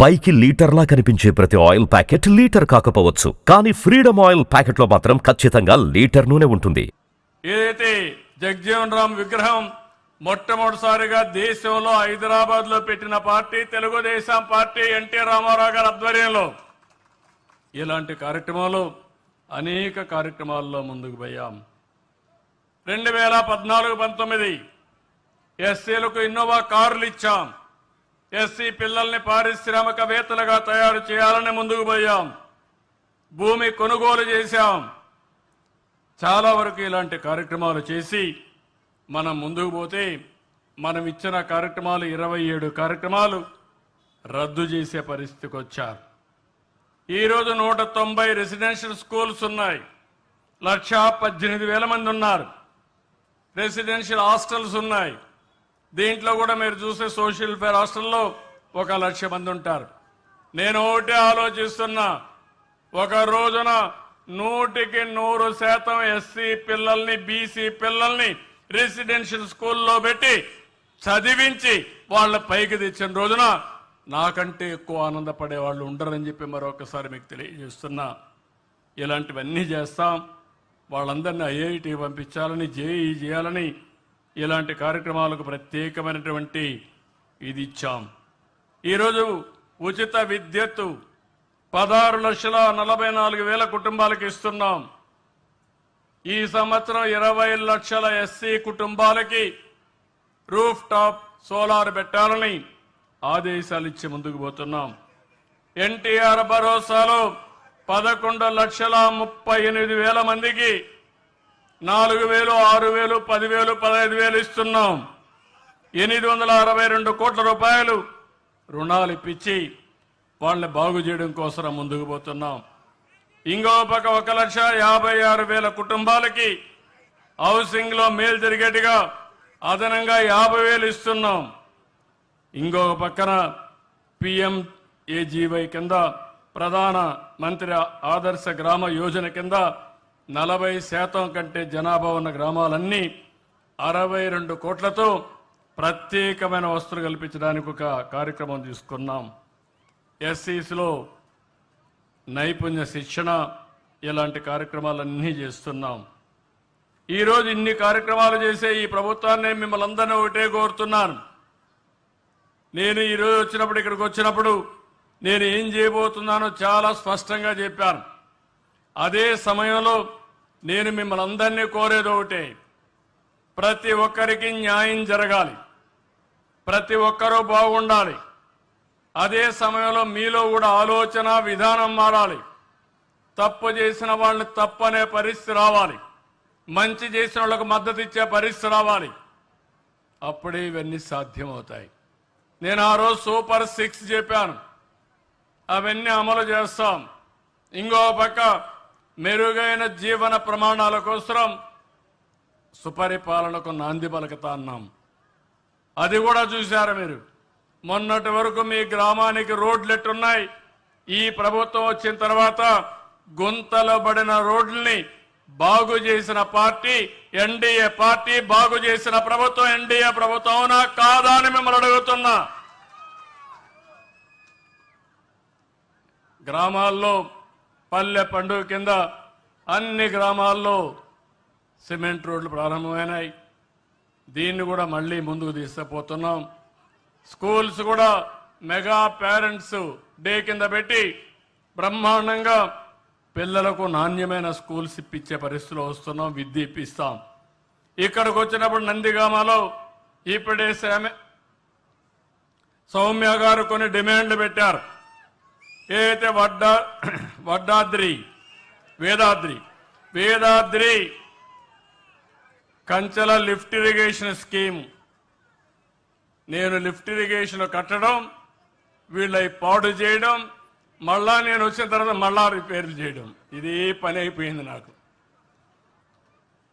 పైకి లీటర్లా కనిపించే ప్రతి ఆయిల్ ప్యాకెట్ లీటర్ కాకపోవచ్చు. కానీ ఫ్రీడమ్ ఆయిల్ ప్యాకెట్లో మాత్రం ఖచ్చితంగా లీటర్ నూనె ఉంటుంది. ఏదైతే జగజీవన్ రామ్ విగ్రహం మొట్టమొదటిసారిగా దేశంలో హైదరాబాద్లో పెట్టిన party Telugu Desam party N T Rama Rao గారి ఆధ్వర్యంలో ఇలాంటి కార్యక్రమాలు అనేక కార్యక్రమాల్లో ముందుకు పోయాం. రెండు వేల పద్నాలుగు పంతొమ్మిది ఎస్సీలకు ఇన్నోవా కార్లు ఇచ్చాం. ఎస్సీ పిల్లల్ని పారిశ్రామికవేత్తలుగా తయారు చేయాలని ముందుకు పోయాం. భూమి కొనుగోలు చేశాం. చాలా వరకు ఇలాంటి కార్యక్రమాలు చేసి మనం ముందుకు పోతే మనం ఇచ్చిన కార్యక్రమాలు ఇరవై ఏడు కార్యక్రమాలు రద్దు చేసే పరిస్థితికి వచ్చారు. ఈరోజు నూట తొంభై రెసిడెన్షియల్ స్కూల్స్ ఉన్నాయి. లక్ష పద్దెనిమిది వేల మంది ఉన్నారు. రెసిడెన్షియల్ హాస్టల్స్ ఉన్నాయి. దీంట్లో కూడా మీరు చూసే సోషల్ వెల్ఫేర్ హాస్టల్లో ఒక లక్ష మంది ఉంటారు. నేను ఒకటే ఆలోచిస్తున్నా. ఒక రోజున నూటికి నూరు శాతం ఎస్సీ పిల్లల్ని బీసీ పిల్లల్ని రెసిడెన్షియల్ స్కూల్లో పెట్టి చదివించి వాళ్ళ పైకి తెచ్చిన రోజున నాకంటే ఎక్కువ ఆనందపడే వాళ్ళు ఉండరని చెప్పి మరొకసారి మీకు తెలియజేస్తున్నా. ఇలాంటివన్నీ చేస్తాం. వాళ్ళందరినీ ఐఐటి పంపించాలని జేఈ చేయాలని ఇలాంటి కార్యక్రమాలకు ప్రత్యేకమైనటువంటి ఇది ఇచ్చాం. ఈరోజు ఉచిత విద్యుత్తు పదహారు లక్షల నలభై నాలుగు వేల కుటుంబాలకు ఇస్తున్నాం. ఈ సంవత్సరం ఇరవై లక్షల ఎస్సీ కుటుంబాలకి రూఫ్ టాప్ సోలార్ పెట్టాలని ఆదేశాలు ఇచ్చి ముందుకు పోతున్నాం. ఎన్టీఆర్ భరోసాలో పదకొండు లక్షల ముప్పై ఎనిమిది వేల మందికి నాలుగు వేలు ఆరు వేలు పదివేలు పదహైదు వేలు ఇస్తున్నాం. ఎనిమిది వందల అరవై రెండు కోట్ల రూపాయలు రుణాలు ఇప్పించి వాళ్ళని బాగు చేయడం కోసం ముందుకు పోతున్నాం. ఇంకో పక్క ఒక లక్ష యాభై ఆరు వేల కుటుంబాలకి హౌసింగ్లో మేలు జరిగేట్టుగా అదనంగా యాభై వేలు ఇస్తున్నాం. ఇంకొక పక్కన పిఎం ఏజీవై కింద ప్రధాన మంత్రి ఆదర్శ గ్రామ యోజన కింద నలభై శాతం కంటే జనాభా ఉన్న గ్రామాలన్నీ అరవై రెండు కోట్లతో ప్రత్యేకమైన వస్తువులు కల్పించడానికి ఒక కార్యక్రమం తీసుకున్నాం. ఎస్సీస్లో నైపుణ్య శిక్షణ ఇలాంటి కార్యక్రమాలన్నీ చేస్తున్నాం. ఈరోజు ఇన్ని కార్యక్రమాలు చేసే ఈ ప్రభుత్వాన్ని మిమ్మల్ని అందరినీ ఒకటే కోరుతున్నాను. నేను ఈరోజు వచ్చినప్పుడు ఇక్కడికి వచ్చినప్పుడు నేను ఏం చేయబోతున్నానో చాలా స్పష్టంగా చెప్పాను. అదే సమయంలో నేను మిమ్మల్ని అందరినీ కోరేది ఒకటే ప్రతి ఒక్కరికి న్యాయం జరగాలి ప్రతి ఒక్కరూ బాగుండాలి అదే సమయంలో మీలో కూడా ఆలోచన విధానం మారాలి తప్పు చేసిన వాళ్ళని తప్పనే పరిస్థితి రావాలి మంచి చేసిన వాళ్ళకు మద్దతు ఇచ్చే పరిస్థితి రావాలి. అప్పుడే ఇవన్నీ సాధ్యమవుతాయి. నేను ఆ రోజు సూపర్ సిక్స్ చెప్పాను. అవన్నీ అమలు చేస్తాం. ఇంకో పక్క మెరుగైన జీవన ప్రమాణాల కోసం సుపరిపాలనకు నాంది పలుకుతా అన్నాం. అది కూడా చూశారు మీరు? మొన్నటి వరకు మీ గ్రామానికి రోడ్లు ఎట్టున్నాయి ఈ ప్రభుత్వం వచ్చిన తర్వాత గుంతలో పడిన రోడ్లని బాగు చేసిన పార్టీ ఎన్డీఏ పార్టీ బాగు చేసిన ప్రభుత్వం ఎన్డీఏ ప్రభుత్వం అవునా కాదా అని మిమ్మల్ని అడుగుతున్నా. గ్రామాల్లో పల్లె పండుగ కింద అన్ని గ్రామాల్లో సిమెంట్ రోడ్లు ప్రారంభమైనాయి. దీన్ని కూడా మళ్ళీ ముందుకు తీసుకుపోతున్నాం. స్కూల్స్ కూడా మెగా పేరెంట్స్ డే కింద పెట్టి బ్రహ్మాండంగా పిల్లలకు నాణ్యమైన స్కూల్స్ ఇప్పించే పరిస్థితిలో వస్తున్నాం విద్య ఇప్పిస్తాం ఇక్కడికి వచ్చినప్పుడు నందిగామలో ఇప్పుడే సామె సౌమ్య గారు కొన్ని డిమాండ్లు పెట్టారు. ఏదైతే వడ్డా వడ్డాద్రి Vedadri Vedadri Kanchela lift irrigation scheme. నేను లిఫ్ట్ ఇరిగేషన్ కట్టడం వీళ్ళ పాడు చేయడం మళ్ళా నేను వచ్చిన తర్వాత మళ్ళా రిపేర్లు చేయడం. ఇది పని అయిపోయింది నాకు.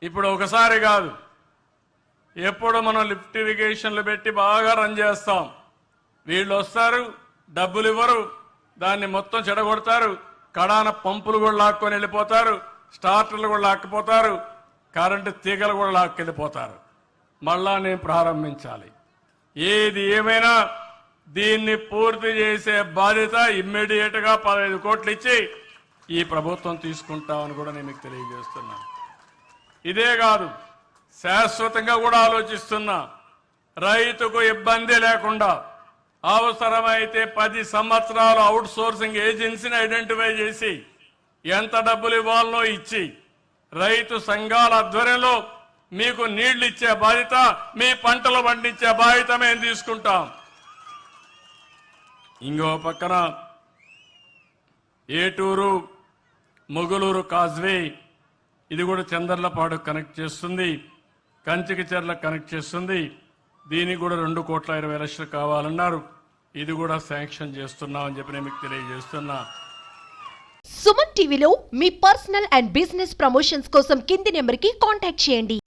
ఇప్పుడు ఒకసారి కాదు ఎప్పుడు మనం లిఫ్ట్ ఇరిగేషన్లు పెట్టి బాగా రన్ చేస్తాం. వీళ్ళు వస్తారు డబ్బులు ఇవ్వరు దాన్ని మొత్తం చెడగొడతారు. కడాన పంపులు కూడా లాక్కొని వెళ్ళిపోతారు. స్టార్టర్లు కూడా లాక్కపోతారు. కరెంటు తీగలు కూడా లాక్కెళ్ళిపోతారు. మళ్ళా నేను ప్రారంభించాలి. ఏది ఏమైనా దీన్ని పూర్తి చేసే బాధ్యత ఇమ్మీడియట్గా పదహైదు కోట్లు ఇచ్చి ఈ ప్రభుత్వం తీసుకుంటామని కూడా నేను మీకు తెలియజేస్తున్నాను ఇదే కాదు శాశ్వతంగా కూడా ఆలోచిస్తున్నా. రైతుకు ఇబ్బంది లేకుండా అవసరమైతే పది సంవత్సరాలు అవుట్ సోర్సింగ్ ఏజెన్సీని ఐడెంటిఫై చేసి ఎంత డబ్బులు ఇవ్వాలనో ఇచ్చి రైతు సంఘాల ఆధ్వర్యంలో మీకు నీళ్ళు ఇచ్చే బాధ్యత మీ పంటలు పండించే బాధ్యత మేము తీసుకుంటాం. ఇంకో పక్కన ఏటూరు మొగులూరు కాజ్వే ఇది కూడా చందర్లపాడు కనెక్ట్ చేస్తుంది కంచికి చెర్ల కనెక్ట్ చేస్తుంది. దీనికి కూడా రెండు కోట్ల ఇరవై లక్షలు కావాలన్నారు. ఇది కూడా శాంక్షన్ చేస్తున్నామని చెప్పి నేను మీకు తెలియజేస్తున్నా. సుమన్ టీవీలో మీ పర్సనల్ అండ్ బిజినెస్ ప్రమోషన్స్ కోసం కింది నెంబర్కి కాంటాక్ట్ చేయండి.